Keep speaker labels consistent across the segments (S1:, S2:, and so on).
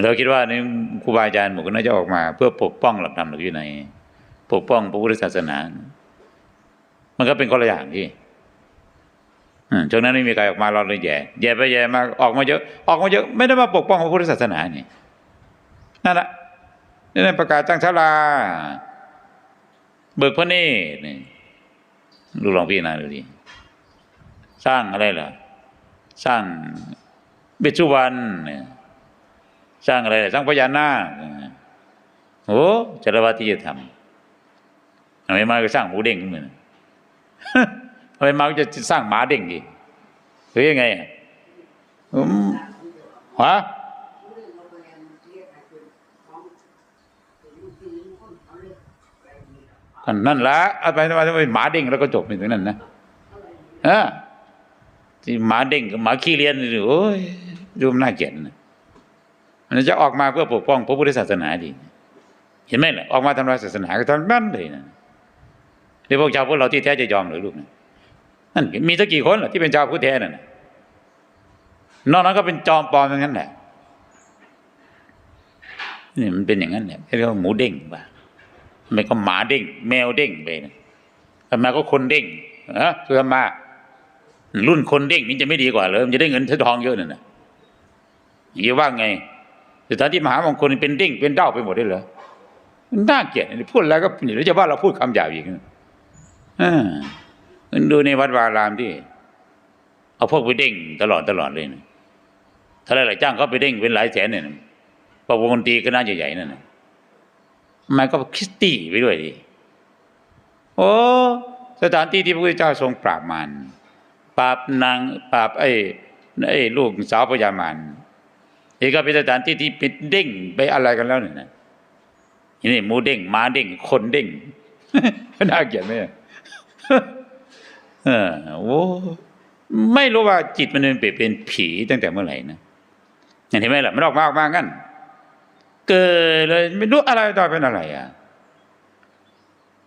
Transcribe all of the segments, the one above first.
S1: เราคิดว่านี่ครูบาอาจารย์หมู่ก็น่าจะออกมา เพื่อปกป้องหลักธรรมหลักวินัยปกป้องพระพุทธศาสนา มันก็เป็นคนละอย่างที่ช่วงนั้นไม่มีใครออกมาเราเลยแย่แย่ไปแย่มาออกมาเยอะ ออกมาเยอะ ไม่ได้มาปกป้องพระพุทธศาสนานี่นั่นแหละนี่ประกาศตั้งชาลา เบิกพระเนตรนี่ดูลองพี่นาดูดิสร้างอะไรล่ะ สร้างเบจุวรรณเนี่ย สร้างอะไรสร้างพญานาคโอ้จารวัตที่จะทำทำไมมาก็สร้างหมูเด้งขึ้นมาทำไมมาก็จะสร้างหมาเด้งอีกหรือยังไงอืมฮะก็นั่นละเอาไปทำไมทำไมหมาเด้งแล้วก็จบไปถึงนั้นนะเออที่หมาเด้งกับหมาขี้เลียนนี่โอ้ยดูมันน่าเกลียดนะ มันจะออกมาเพื่อปกป้องพระพุทธศาสนาดีเห็นไหมล่ะออกมาทำลายศาสนาก็ทำนั่นเลยนะเดี๋ยวพวกชาวพุทธเราที่แท้จะยอมหรือลูกนะนั่นมีสักกี่คนล่ะที่เป็นชาวพุทธแท้น่ะนอกนั้นก็เป็นจอมปลอมอย่างนั้นแหละนี่มันเป็นอย่างนั้นแหละเรียกว่าหมูเด้งป่ะไม่ก็หมาเด้ง แมวเด้งไปนะทำไมก็คนเด้งฮะคือมา รุ่นคนเด้งนี่จะไม่ดีกว่าเลยมันจะได้เงินใช้ทองเยอะนั่นน่ะอย่างนี้ว่าไง สถานที่มหามงคลเป็นเด้งเป็นเด้าไปหมดได้เหรอมันน่าเกลียดพูดแล้วก็เดี๋ยวจะว่าเราพูดคำหยาบอีกอ่ามันดูในวัดวารามที่ เอาพวกไปเด้งตลอดตลอดเลยนะถ้าหลายๆจ้างเขาไปเด้งเป็นหลายแสนเนี่ยนะพวงดนตรีก็น่าใหญ่ๆนั่นนะมันก็คริสตี้ไปด้วยดิโอ้สถานที่ที่พระพุทธเจ้าทรงปราบมารปราบนางปราบไอ้ไอ้ลูกสาวพญามาร นี่ก็เป็นสถานที่ที่เป็นเด้งไปอะไรกันแล้วเนี่ยนะนี่หมูเด้งหมาเด้งคนเด้งน่าเกลียดไหมเออโอ้ไม่รู้ว่าจิตมันเป็นเป็นผีตั้งแต่เมื่อไหร่นะเห็นไหมล่ะมันออกมาออกมางั้นเกิดเลยไม่รู้อะไรต่อเป็นอะไรอะ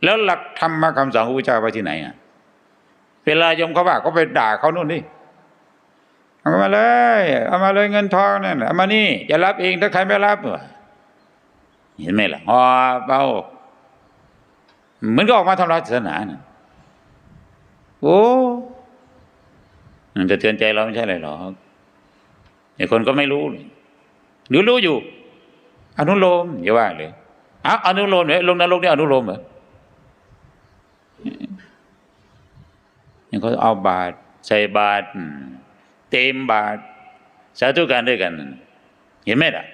S1: แล้วหลักธรรมคำสอนของพระเจ้าไปที่ไหนอะ เวลาโยมเขาว่าก็ไปด่าเขานู่นดิ เอามาเลย เอามาเลยเงินทองนั่นเอามานี่จะรับเองถ้าใครไม่รับเห็นไหมล่ะหอเอาเหมือนก็ออกมาทำลายศาสนาน่ะโอ้มันจะเตือนใจเราไม่ใช่อะไรหรอกไอ้คนก็ไม่รู้เลยหรือรู้อยู่ อนุโลมอย่าว่าเลยอ้าอนุโลมเนี่ยลงนรกเนี่ยอนุโลมเหรอเนี่เขาเอาบาตรใส่บาตร เต็มบาตรสาธุการด้วยกัน เห็นไหมล่ะ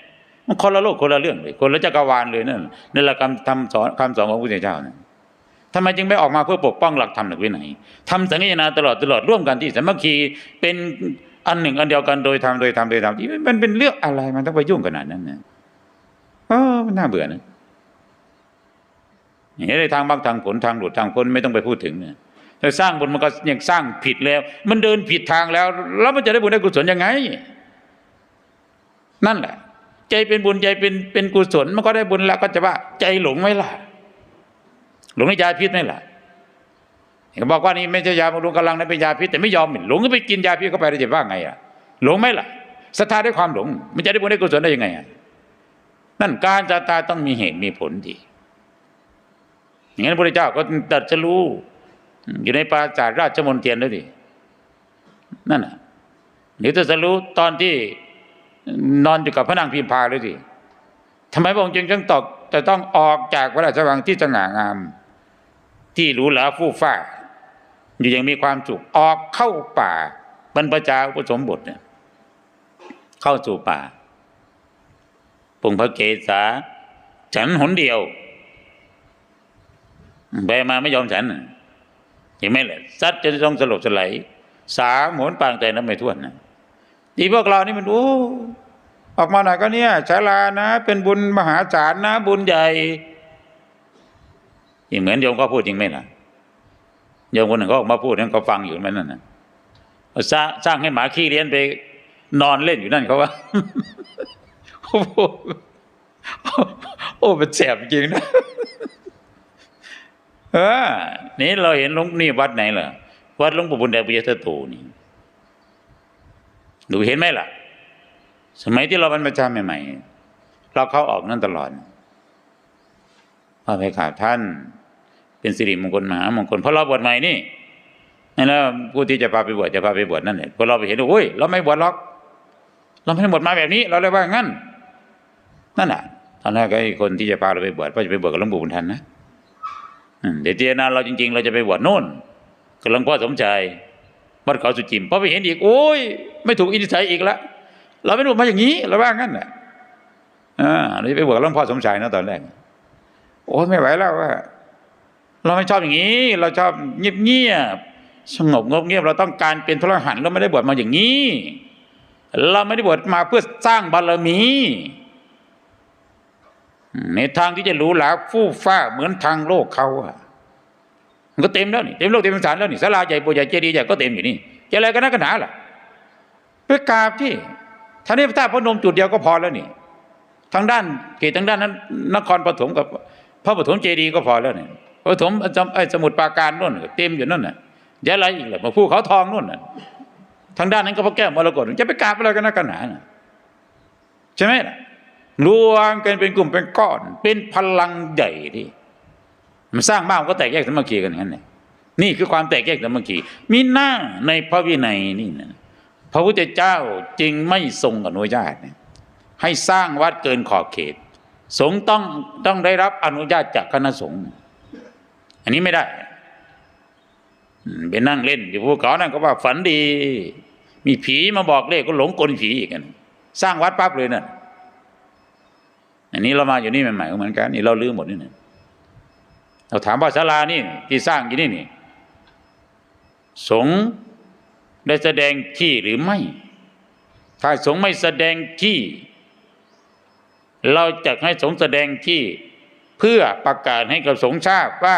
S1: มันคนละโลกคนละเรื่องเลย คนละจักรวาลเลยนั่นนั่นแหละคำทำสอนคำสอนของพระพุทธเจ้านั่นทำไมจึงไม่ออกมาเพื่อปกป้องหลักธรรมหลักวินัยทำสังฆนาตลอดตลอดร่วมกันที่สามัคคีเป็นอันหนึ่งอันเดียวกันโดยธรรมโดยธรรมโดยธรรมที่มันเป็นเรื่องอะไรมันต้องไปยุ่งขนาดนั้นเนะเออมันน่าเบื่อนะอย่างนี้ในทางบางทางผลทางหลุดทางพ้นไม่ต้องไปพูดถึงเนะ แต่สร้างบุญมันก็ยังสร้างผิดแล้ว มันเดินผิดทางแล้ว แล้วมันจะได้บุญได้กุศลยังไง นั่นแหละ ใจเป็นบุญใจเป็นเป็นกุศล มันก็ได้บุญแล้วก็จะว่า ใจหลงไหมล่ะ หลงในยาพิษไหมล่ะเขาบอกว่านี่ไม่ใช่ยาบำรุงกำลังนะเป็นยาพิษแต่ไม่ยอมหลงก็ไปกินยาพิษเข้าไปแล้วจะว่าไงอะหลงไหมล่ะศรัทธาด้วยความหลง มันจะได้บุญได้กุศลได้ยังไงอะนั่นการศรัทธาต้องมีเหตุมีผลดีอย่างนั้นพระพุทธเจ้าก็ตรัสรู้ อยู่ในปราสาทราชมนเทียนแล้วดินั่นน่ะเดี๋ยวตรัสรู้ตอนที่นอนอยู่กับพระนางพิมพาเลยดิทำไมพระองค์จึงต้องตอกจะต้องออกจากพระราชวังที่สง่างาม ที่หรูหราฟู่ฟ้า อยู่อย่างมีความสุขออกเข้าป่าบรรพชาอุปสมบทเนี่ยเข้าสู่ป่าปงพระเกศาฉันหนเดียวไปมาไม่ยอมฉันน่ะ เห็นไหมล่ะซัดจนต้องสลบสลายสามหนปางแต่น้ำไม่ท่วนนะที่พวกเรานี่มันโอ้ออกมาหน่อยก็เนี่ยชาลานะ เป็นบุญมหาศาลนะ บุญใหญ่ที่งเหมือนโยมก็พูดจริงไหมล่ะโยมคนหนึ่งเขาออกมาพูดนั่นเขาฟังอยู่มันนั่นนะสร้างสร้างให้หมาขี้เลี้ยนไป นอนเล่นอยู่นั่นเขาว่าโอ้โหโอ้เป็นแสบจริงนะ เออ นี่เราเห็นหลวงนี่วัดไหนล่ะ วัดหลวงปู่บุญแดงปิยทัตโตนี่ดูเห็นไหมล่ะ สมัยที่เราบรรพชาใหม่ๆ เราเข้าออกนั่นตลอดพระไปกราบท่าน เป็นสิริมงคลมหามงคลเพราะเราบวชใหม่นี่นั่นแล้วผู้ที่จะพาไปบวชจะพาไปบวชนั่นแหละพอเราไปเห็นโอ้ยเราไม่บวชหรอก เราไม่ได้บวชมาแบบนี้ เราเลยว่างั้น นั่นแหละตอนแรกไอ้คนที่จะพาเราไปบวชก็จะไปบวชกับหลวงปู่บุญทันนะ เดี๋ยวเจนาเราจริง ๆ เราจะไปบวชโน่นกับหลวงพ่อสมชายวัดเขาสุจิมพอไปเห็นอีกโอ้ย ไม่ถูกอินทสัยอีกละเราไม่รู้มาอย่างนี้เราว่างั้นน่ะอ่าเราจะไปบวชกับหลวงพ่อสมชายนะตอนแรกโอ้ยไม่ไหวแล้วว่า เราไม่ชอบอย่างนี้ เราชอบเงียบๆสงบงบเงียบเราต้องการเป็นพระอรหันต์เราไม่ได้บวชมาอย่างนี้ เราไม่ได้บวชมาเพื่อสร้างบารมี ในทางที่จะหรูหราฟู่ฟ้าเหมือนทางโลกเขาอะมันก็เต็มแล้วนี่เต็มโลกเต็มสารแล้วนี่ศาลาใหญ่โบใหญ่เจดีย์ใหญ่ก็เต็มอยู่นี่จะอะไรกันนักกันหนาล่ะไปกราบที่ท่านนี้พระธาตุพระนมจุดเดียวก็พอแล้วนี่ ทางด้านเขตทางด้านนั้นนครปฐมกับพระปฐมเจดีย์ก็พอแล้วนี่พระปฐมไอ้สมุทรปราการนู่นเต็มอยู่นั่นน่ะจะอะไรอีกล่ะมาภูเขาทองนู่นน่ะทางด้านนั้นก็พระแก้วมรกตจะไปกราบอะไรกันนักกันหนาน่ะใช่ไหมล่ะ รวมกันเป็นกลุ่มเป็นก้อน เป็นพลังใหญ่ที่มันสร้างบ้านก็แตกแยกสามัคคีกันอย่างนั้นเลยนี่คือความแตกแยกสามัคคีมีหน้าในพระวินัยนี่นะพระพุทธเจ้าจึงไม่ทรงอนุญาตให้สร้างวัดเกินขอบเขต สงต้องต้องได้รับอนุญาตจากคณะสงฆ์อันนี้ไม่ได้ไปนั่งเล่นอยู่ภูเขานั่นก็ว่าฝันดี มีผีมาบอกเลขก็หลงกลผีอีกกัน สร้างวัดปั๊บเลยนั่น อันนี้เรามาอยู่นี่ใหม่ๆเหมือนกันนี่เราลืมหมดนี่นะเราถามว่าศาลานี่ที่สร้างอยู่นี่นี่ สงได้แสดงที่หรือไม่ ถ้าสงไม่แสดงที่เราจะให้สงแสดงที่เพื่อประกาศให้กับสงทราบว่า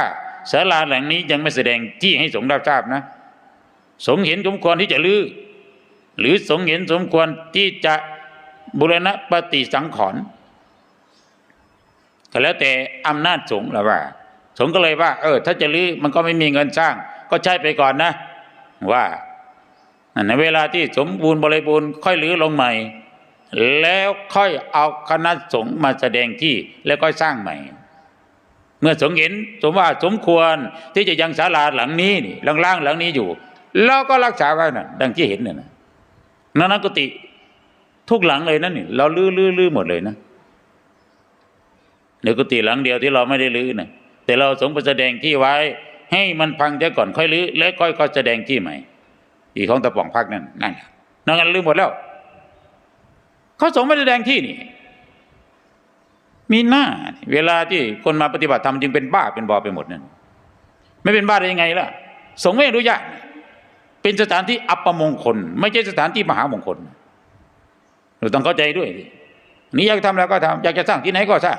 S1: ศาลาหลังนี้ยังไม่แสดงที่ให้สงรับทราบนะ สงเห็นสมควรที่จะลือหรือสงเห็นสมควรที่จะบุรณะปฏิสังขรณ์ ก็แล้วแต่อำนาจสงฆ์ละว่า สงฆ์ก็เลยว่า เออ ถ้าจะรื้อมันก็ไม่มีเงินสร้าง ก็ใช้ไปก่อนนะ ว่าในเวลาที่สมบูรณ์บริบูรณ์ค่อยรื้อลงใหม่ แล้วค่อยเอาคณะสงฆ์มาแสดงที่แล้วก็สร้างใหม่ เมื่อสงฆ์เห็นสมว่าสมควรที่จะยังศาลาหลังนี้นี่ล่างๆหลังนี้อยู่แล้วก็รักษาไว้น่ะ ดังที่เห็นน่ะนะนั่นกุฏิทุกหลังเลยนั่นนี่เราลื้อลื้อลื้อหมดเลยนะ ในกุฏิหลังเดียวที่เราไม่ได้รื้อนะแต่เราสงไปแสดงที่ไว้ ให้มันพังเสียก่อนค่อยรื้อแล้วค่อยก็แสดงที่ใหม่อีกของตะป่องพักนั่นนั่นนั่นกันรื้อหมดแล้วเขาสงไม่แสดงที่นี่ มีหน้า เวลาที่คนมาปฏิบัติธรรมจึงเป็นบ้าเป็นบอไปหมดนั่นไม่เป็นบ้าได้ยังไงล่ะ สงไม่อนุญาตเป็นสถานที่อัปมงคล ไม่ใช่สถานที่มหามงคลเราต้องเข้าใจด้วยนี่อยากทำแล้วก็ทำอยากจะสร้างที่ไหนก็สร้าง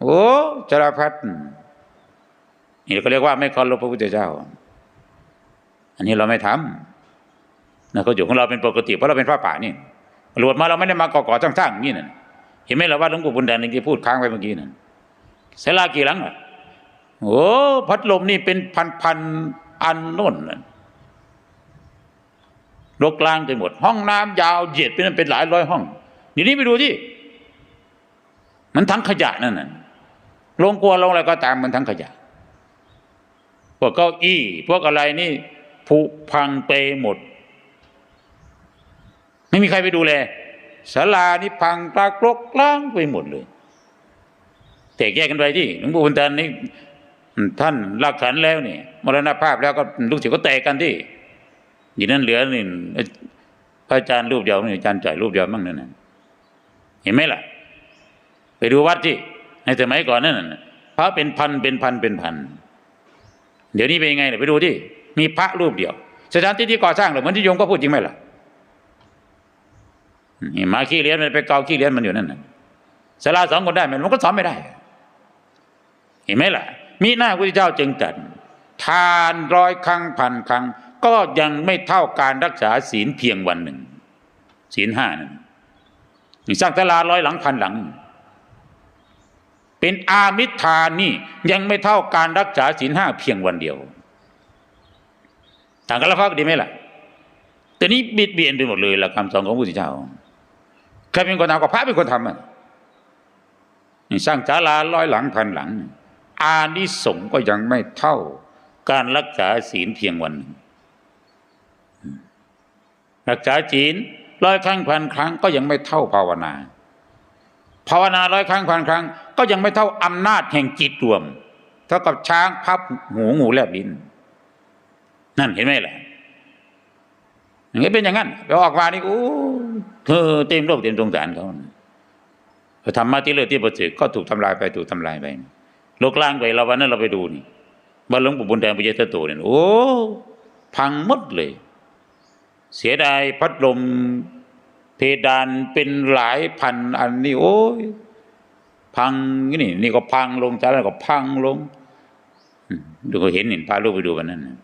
S1: โอ้จราพัดนี่เขาเรียกว่าไม่เคารพพระพุทธเจ้า อันนี้เราไม่ทำนะเขาอยู่ของเราเป็นปกติเพราะเราเป็นพระป่านี่หลวดมาเราไม่ได้มาก่อก่อสร้างสร้างอย่างนี้นะเห็นไหมเราว่าหลวงปู่บุญแดนที่พูดค้างไว้เมื่อกี้นั่นเสลากี่หลังอะโอ้พัดลมนี่เป็นพันพันๆอันน่นน่ะรกกลางไปหมด ห้องน้ำยาวเหยียดเป็นเป็นหลายร้อยห้อง อยู่นี่ไปดูที่มันทั้งขยะนั่นน่ะ ลงกลัวลงอะไรก็ตามมันทั้งขยะ พวกเก้าอี้ พวกอะไรนี่ผุพังไปหมด ไม่มีใครไปดูแลศาลานี่พังตากรกล้างไปหมดเลยแตกแยกกันไปที่หลวงปู่บุญตันนี่ท่านรักขันแล้วนี่มรณภาพแล้วก็ลูกศิษย์ก็แตกกันที่อย่างนั้นเหลือนี่พระอาจารย์รูปเดียวนี่อาจารย์จ่ายรูปเดียวมั่งนั่นเห็นไหมล่ะ ไปดูวัดที่ ในสมัยก่อนนั่นพระเป็นพันเป็นพันเป็นพัน เดี๋ยวนี้เป็นยังไงเนี่ยไปดูที่มีพระรูปเดียวสถานที่ที่ก่อสร้างเหรอเหมือนที่โยมก็พูดจริงไหมล่ะนี่มาขี้เลี้ยนมันไปเกาขี้เลี้ยนมันอยู่นั่นน่ะสาราสองคนได้ไหมมันก็สอนไม่ได้ เห็นไหมล่ะ มีหน้าพระเจ้าจึงตรัสทานร้อยครั้งพันครั้ง ก็ยังไม่เท่าการรักษาศีลเพียงวันหนึ่งศีลห้านั่นสร้างตลาร้อยหลังพันหลัง เป็นอามิทานนี่ยังไม่เท่าการรักษาศีลห้าเพียงวันเดียวต่างกันแล้วก็ดีไหมล่ะแต่นี้บิดเบียนไปหมดเลยหลักคำสอนของพระพุทธเจ้าใครเป็นคนทำก็พระเป็นคนทำอะสร้างศาลาร้อยหลังพันหลัง อานิสงส์ก็ยังไม่เท่าการรักษาศีลเพียงวันหนึ่งรักษาศีลร้อยครั้งพันครั้งก็ยังไม่เท่าภาวนา ภาวนาร้อยครั้งพันครั้ง ก็ยังไม่เท่าอำนาจแห่งจิตรวม เท่ากับช้างพับหูงูแลบลิ้นนั่นเห็นไหมล่ะอย่างนี้เป็นอย่างนั้นไปออกมานี่โอ้เธอเต็มโลกเต็มสงสารเขาพอธรรมะที่เลิศที่ประเสริฐก็ถูกทำลายไปถูกทำลายไปโลกล่างไปเราวันนั้นเราไปดูนี่บ้านหลวงปู่บุญแดงปเยตโตเนี่ยโอ้พังหมดเลย เสียดายพัดลมเพดานเป็นหลายพันอันนี่โอ้ย พังนี่นี่ก็พังลงจากนั้นก็พังลงดูก็เห็นเห็นพาลูกไปดูวันนั้นนะ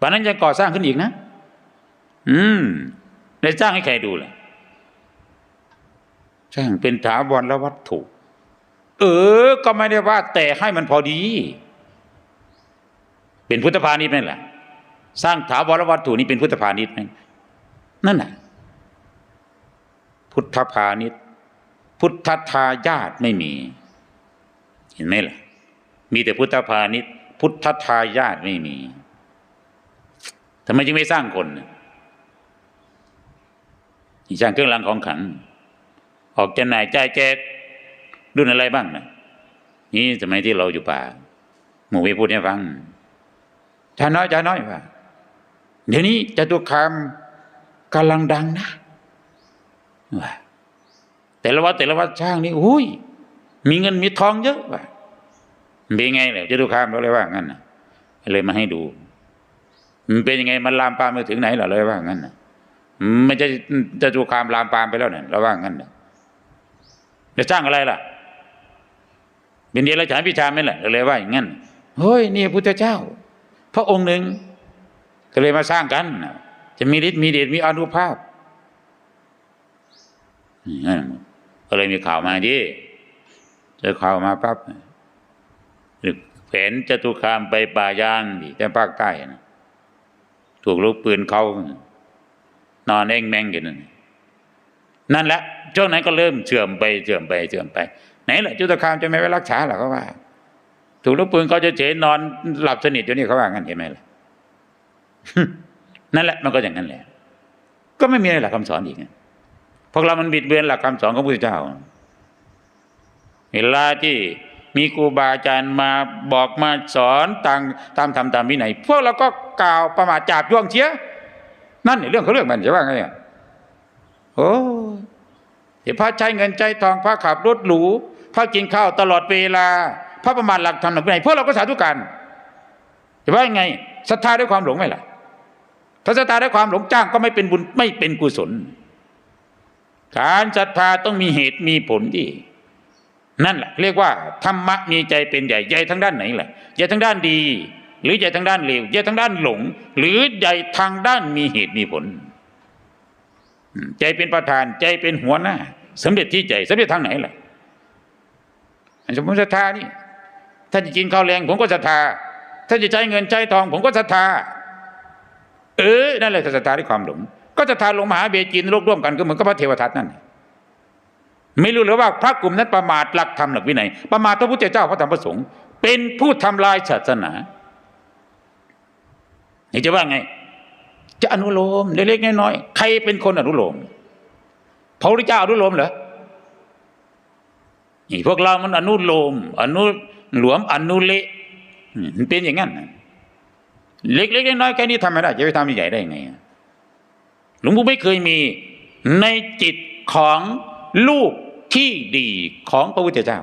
S1: วันนั้นจะก่อสร้างขึ้นอีกนะ อืมได้สร้างให้ใครดูล่ะสร้างเป็นถาวรและวัตถุ เออ ก็ไม่ได้ว่า แต่ให้มันพอดี เป็นพุทธพาณิชย์นั่นแหละสร้างถาวรวัตถุนี้เป็นพุทธพาณิชย์ไหมนั่นน่ะ พุทธพาณิชย์ พุทธทายาทไม่มี เห็นไหมล่ะ มีแต่พุทธพาณิชย์พุทธทายาทไม่มีทำไมจึงไม่สร้างคนน่ะสร้างเครื่องรางของขัง ออกจำหน่ายจ่ายแจกรุ่นอะไรบ้างนะนี่สมัยที่เราอยู่ป่า หมู่ไปพูดให้ฟังชาน้อยชาน้อยว่าเดี๋ยวนี้จตุคามกำลังดังนะว่า แต่ละวัดแต่ละวัดช่างนี่อุ้ยมีเงินมีทองเยอะว่ะเป็นไงเนี่ยจตุคามเราเลยว่างั้นนะเลยมาให้ดู มันเป็นยังไงมันลามปามไปถึงไหนเหรอเลยว่างั้นนะไม่จะจะตุคามลามปามไปแล้วเนี่ยเราว่างั้นนะจะสร้างอะไรล่ะเป็นเดียรฉานพิชามไหมล่ะเราเลยว่าอย่างนั้นเฮ้ยนี่พุทธเจ้า พระองค์หนึ่งก็เลยมาสร้างกันจะมีฤทธิ์มีเดชมีอนุภาพนั่น ก็เลยมีข่าวมาดิเจอข่าวมาปั๊บแผนจตุคามไปป่ายางดิแต่ภาคใต้นะถูกลูกปืนเขานอนเองแมงอยู่นั่นนั่นแหละช่วงนั้นก็เริ่มเชื่อมไปเชื่อมไปเชื่อมไป ไหนแหละจุตคามจะไม่ไปรักษาหรอเขาว่า ถูกลูกปืนเขาจะเฉยนอนหลับสนิทอยู่นี่เขาว่างั้นเห็นไหมล่ะนั่นแหละมันก็อย่างนั้นแหละ ก็ไม่มีอะไรหลักคำสอนอีก พวกเรามันบิดเบือนหลักคำสอนของพระพุทธเจ้า เวลาที่มีครูบาอาจารย์มาบอกมาสอนตามตามธรรมตามวินัยพวกเราก็กล่าวประมาทจาบย่วงเชียนั่นเรื่องเขาเรื่องมันจะว่าไงอะโอ้เดี๋ยวพระใช้เงินใจทองพระขับรถหรูพระกินข้าวตลอดเวลา พระประมาทหลักธรรมหลักวินัยพวกเราก็สาธุการจะว่ายังไงศรัทธาด้วยความหลงไหมล่ะถ้าศรัทธาด้วยความหลงจ้างก็ไม่เป็นบุญไม่เป็นกุศล การศรัทธาต้องมีเหตุมีผลที่นั่นแหละเรียกว่าธรรมะมีใจเป็นใหญ่ใหญ่ทั้งด้านไหนล่ะใหญ่ทั้งด้านดี หรือใหญ่ทั้งด้านเลวใหญ่ทั้งด้านหลง หรือใหญ่ทางด้านมีเหตุมีผล ใจเป็นประธานใจเป็นหัวหน้าสำเร็จที่ใจสำเร็จทางไหนล่ะสมมติศรัทธานี่ถ้าจะกินข้าวแรงผมก็ศรัทธา ถ้าจะใช้เงินใช้ทอง ผมก็ศรัทธา เออนั่นแหละศรัทธาด้วยความหลง ก็ศรัทธาลงมหาเบจินโลกร่วมกันก็เหมือนกับพระเทวทัตนั่นไม่รู้หรือว่าพระกลุ่มนั้นประมาทหลักธรรมหลักวินัยประมาทพระพุทธเจ้าพระธรรมพระสงฆ์เป็นผู้ทำลายศาสนานี่จะว่าไง จะอนุโลมเล็กๆน้อยๆใครเป็นคนอนุโลมพระพุทธเจ้าอนุโลมเหรอนี่พวกเรามันอนุโลม อนุหลวมอนุเละมันเป็นอย่างนั้นเล็กๆน้อยๆแค่นี้ทำไม่ได้จะไปทำใหญ่ได้ไง หลวงปู่ไม่เคยมีในจิตของลูกที่ดีของพระพุทธเจ้า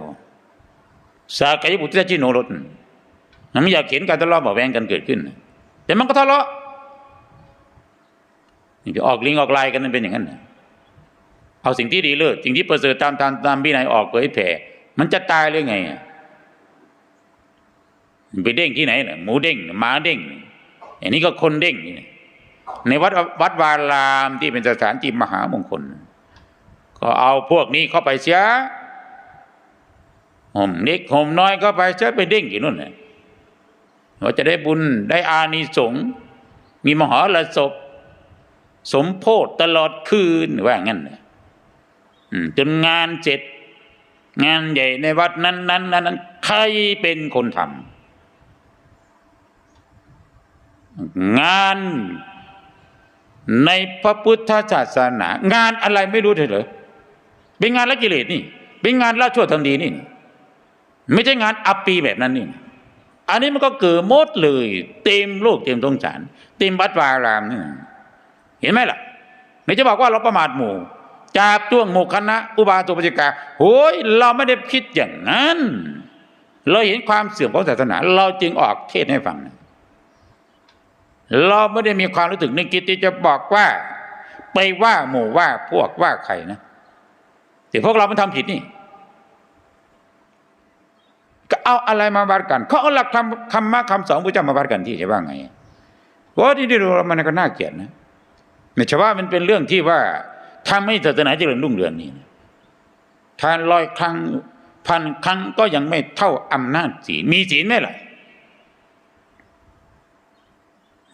S1: สากยบุตรจิโนรสมันไม่อยากเห็นการทะเลาะเบาแวงกันเกิดขึ้น แต่มันก็ทะเลาะนี่ออกลิงออกลายกันนั่นเป็นอย่างนั้นเอาสิ่งที่ดีเลิศสิ่งที่ประเสริฐตามตามตามวินัยออกเผยแผ่ มันจะตายหรือไงไปเด้งที่ไหนน่ะหมูเด้งหมาเด้งอันนี้ก็คนเด้ง ในวัดวัดวารามที่เป็นสถานที่มหามงคล ก็เอาพวกนี้เข้าไปเสียห่มเล็กห่มน้อยเข้าไปเสียไปเด้งอยู่นู่นน่ะว่าจะได้บุญได้อานิสงส์มีมหรสพสมโพธตลอดคืนว่างั้นนะจนงานเสร็จงานใหญ่ในวัดนั้นนั้นนั้นนั้นใครเป็นคนทำงาน ในพระพุทธศาสนา งานอะไรไม่รู้เลยเหรอเป็นงานละกิเลสนี่ เป็นงานละชั่วทางดีนี่ ไม่ใช่งานอัปปีแบบนั้นนี่ อันนี้มันก็เกิดมดเลย เต็มโลกเต็มตรงสารเต็มวัดวาอารามนี่เห็นไหมล่ะไม่จะบอกว่าเราประมาทหมู่จาบจ้วงหมู่คณะ อุบาตุปจิกาโอ้ยเราไม่ได้คิดอย่างนั้น เราเห็นความเสื่อมของศาสนา เราจึงออกเทศให้ฟัง เราไม่ได้มีความรู้สึกนึกคิดที่จะบอกว่า ไปว่าหมู่ว่าพวกว่าใครนะแต่พวกเรามันทำผิดนี่ก็เอาอะไรมาวัดกันเขาเอาหลักธรรมคำมาคำสอนพระเจ้ามาวัดกันที่จะว่าไงว่าที่ได้ดูมันก็น่าเกลียดนะไม่ใช่ว่ามันเป็นเรื่องที่ว่าทำให้ศาสนาเจริญรุ่งเรืองนี่ทานร้อยครั้งพันครั้งก็ยังไม่เท่าอำนาจศีลมีศีลไหมล่ะ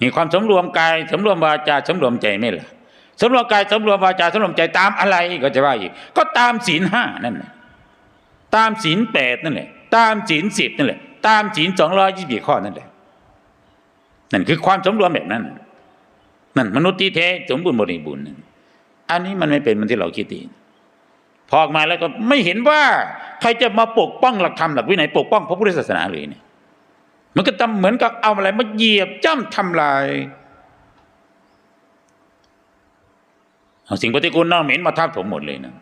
S1: มีความสำรวมกายสำรวมวาจาสำรวมใจไหมล่ะสำรวมกายสำรวมวาจาสำรวมใจตามอะไรก็จะว่าอีกก็ตามศีลห้านั่นแหละตามศีลแปดนั่นแหละตามศีลสิบนั่นแหละตามศีลสองร้อยยี่สิบข้อนั่นแหละนั่นคือความสมรวมแบบนั้นนั่นมนุษย์ที่แท้สมบูรณ์บริบูรณ์นั่นอันนี้มันไม่เป็นมันที่เราคิดดีพอออกมาแล้วก็ไม่เห็นว่า ใครจะมาปกป้องหลักธรรมหลักวินัยปกป้องพระพุทธศาสนาเลยเนี่ย มันก็ทำเหมือนกับเอาอะไรมาเหยียบจ้ำทำลายเอาสิ่งปฏิกูลเน่าเหม็นมาทับถมหมดเลยนะ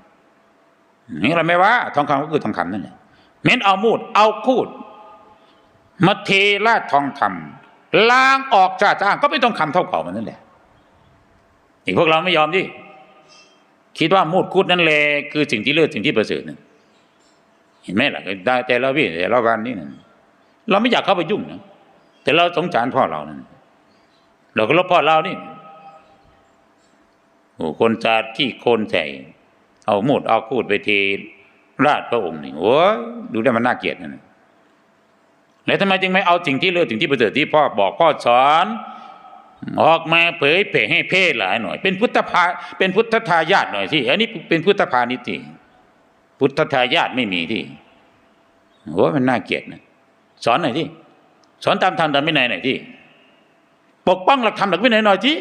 S1: นี่เราไม่ว่า ทองคำก็คือทองคำนั่นแหละเหม้นเอามูด เอาคูดมาเทราดทองคำล้างออกจากจ้างก็ไม่ต้องคำเท่าเก่ามันนั่นแหละอีกพวกเราไม่ยอมดิคิดว่ามูดคูดนั่นแหละคือสิ่งที่เลิศสิ่งที่ประเสริฐนั่นเห็นไหมล่ะได้แต่เราพี่แต่เราวันนี้นั่น เราไม่อยากเข้าไปยุ่งนะแต่เราสงสารพ่อเรานั่นเราก็ลบพ่อเรานี่โอ้คนจาดขี้โคนใส่เอาหมดเอาคูดไปเทราดพระองค์นี่โอ้ยดูได้มันน่าเกลียดนะแล้วทำไมจึงไม่เอาสิ่งที่เลิศสิ่งที่ประเสริฐที่พ่อบอกพ่อสอนออกมาเผยเผยให้เพศหลายหน่อย เป็นพุทธพาเป็นพุทธทายาทหน่อยที่อันนี้เป็นพุทธพาณิชย์ที่พุทธทายาทไม่มีที่โอ้มันน่าเกลียดนะ สอนหน่อยที่สอนตามธรรมตามวินัยหน่อยที่ปกป้องหลักธรรมหลักวินัยหน่อยที่